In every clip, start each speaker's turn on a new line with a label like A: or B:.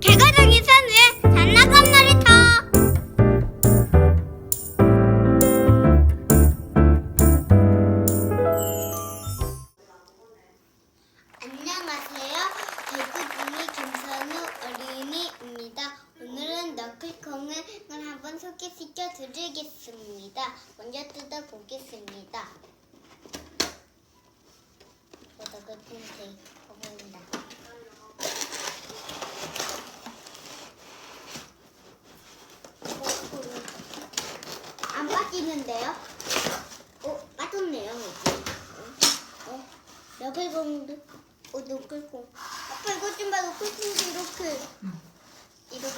A: 개가족이 산 위에 장난감 놀이터 안녕하세요. 대구중이 김선우 어린이입니다. 오늘은 너클콩을 한번 소개시켜 드리겠습니다. 먼저 뜯어보겠습니다. 저 너클콩 되게 커 보인다. 안 빠지는데요? 어, 빠졌네요. 어, 너클콩도, 어, 너클콩. 아빠 이것 좀 봐, 너클콩도 이렇게, 이렇게,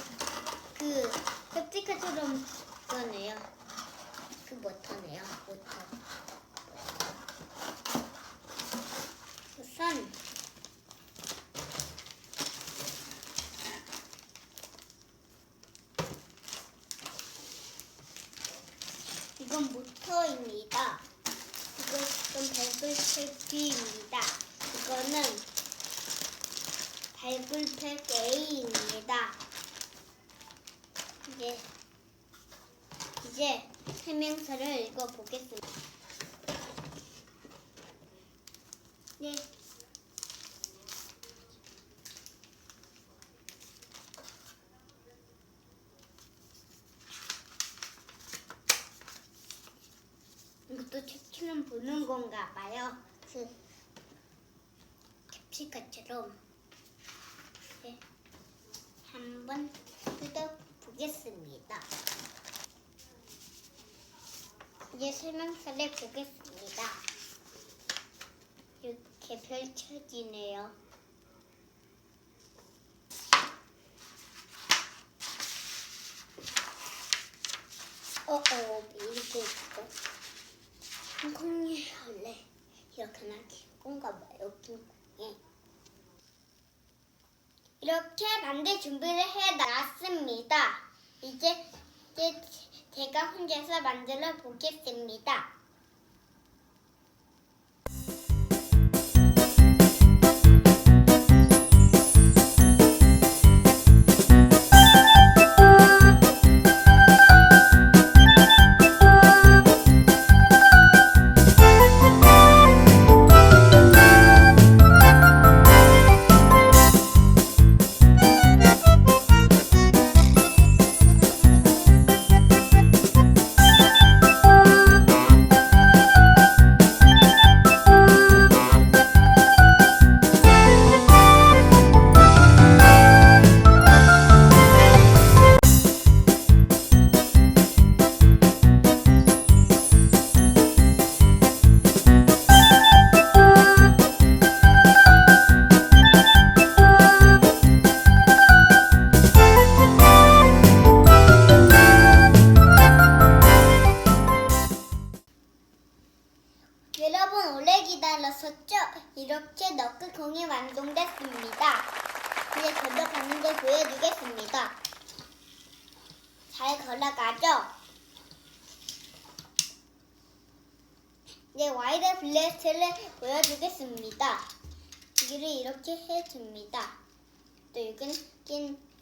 A: 그, 캡티카처럼 그거네요. 그 모터네요, 모터. 우선, 이건 모터입니다. 이것은 발굴 탭입니다. 이거는 발굴팩 A입니다. 이제 이제 설명서를 읽어보겠습니다. 네. 캡처는 보는 건가 봐요. 그 캡치카처럼 네, 한번 뜯어보겠습니다. 이제 설명서를 보겠습니다. 이렇게 펼쳐지네요. 어어 이렇게 있고 콩콩이 할래 이렇게 나기 콩가 봐요 콩콩이 이렇게 만들 준비를 해 놨습니다. 이제 이제 제가 혼자서 만들어 보겠습니다. 이렇게 너클콩이 완성됐습니다. 이제 걸어가는 걸 보여주겠습니다. 잘 걸어가죠? 이제 와이드 블래스트를 보여주겠습니다. 여기를 이렇게 해줍니다. 또 여긴,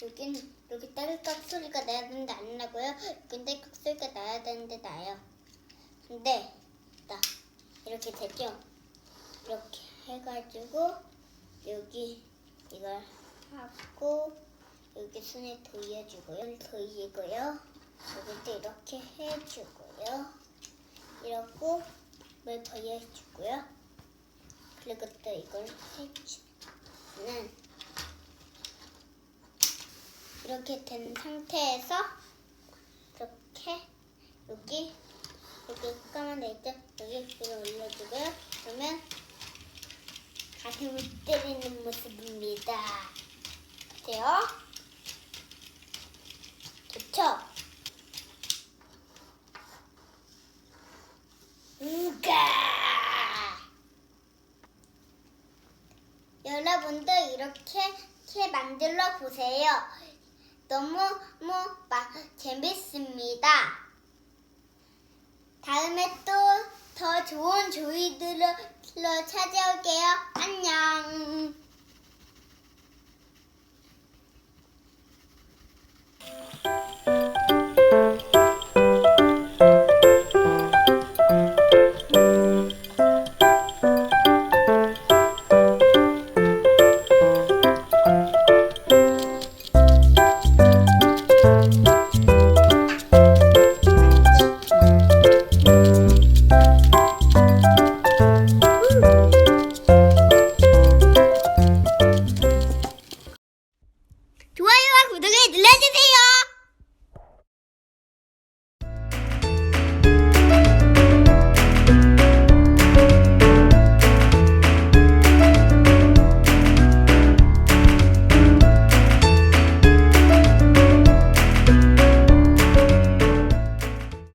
A: 여긴 이렇게 딸깍 소리가 나야 되는데 안 나고요. 여긴 딸깍 소리가 나야 되는데 나요. 근데 나 이렇게 됐죠? 이렇게 해가지고 여기 이걸 하고 여기 손에 돌려주고요. 돌리고요. 여기도 이렇게 해주고요. 이러고 물 벌려주고요. 그리고 또 이걸 해주는 이렇게 된 상태에서 이렇게 여기 여기 까만 데 있죠? 여기 위로 올려주고요. 그러면 가슴을 때리는 모습입니다. 어때요? 좋죠? 우가! 여러분도 이렇게 이렇게 만들어 보세요. 너무 너무 마- 재밌습니다. 다음에 또 더 좋은 조이들로 찾아올게요. 안녕.
B: 음.